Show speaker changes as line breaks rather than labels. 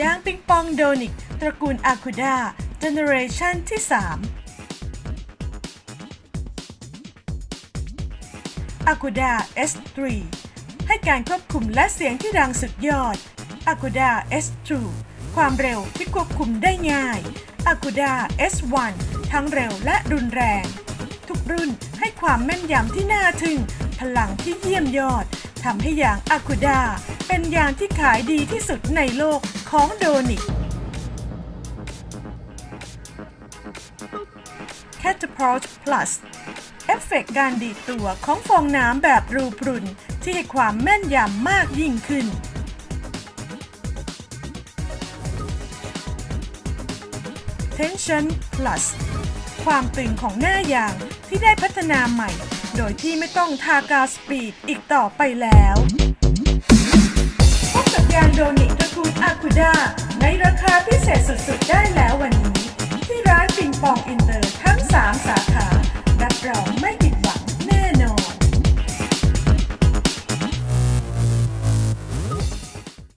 ยางปิงปองโดนิก ตระกูลอาคูด้าเจเนเรชันที่ 3 a k u d a S3 ให้การควบคุมและเสียงที่ดังสุดยอด a k u d a S2 ความเร็วที่ควบคุมได้ง่าย a k u d a S1 ทั้งเร็วและรุนแรง ทุกรุ่นให้ความแม่นยำที่น่าทึ่ง พลังที่เยี่ยมยอดทำให้ยาง a k u d a เป็นยางที่ขายดีที่สุดในโลกของโดนิก Catapult Plus เอฟเฟกต์การดีดตัวของฟองน้ำแบบรูพรุนที่ให้ความแม่นยำมากยิ่งขึ้น Tension Plus ความตึงของหน้ายางที่ได้พัฒนาใหม่ โดยที่ไม่ต้องทากาวสปีดอีกต่อไปแล้ว อาคูด้าในราคาพิเศษสุดๆ ได้แล้ววันนี้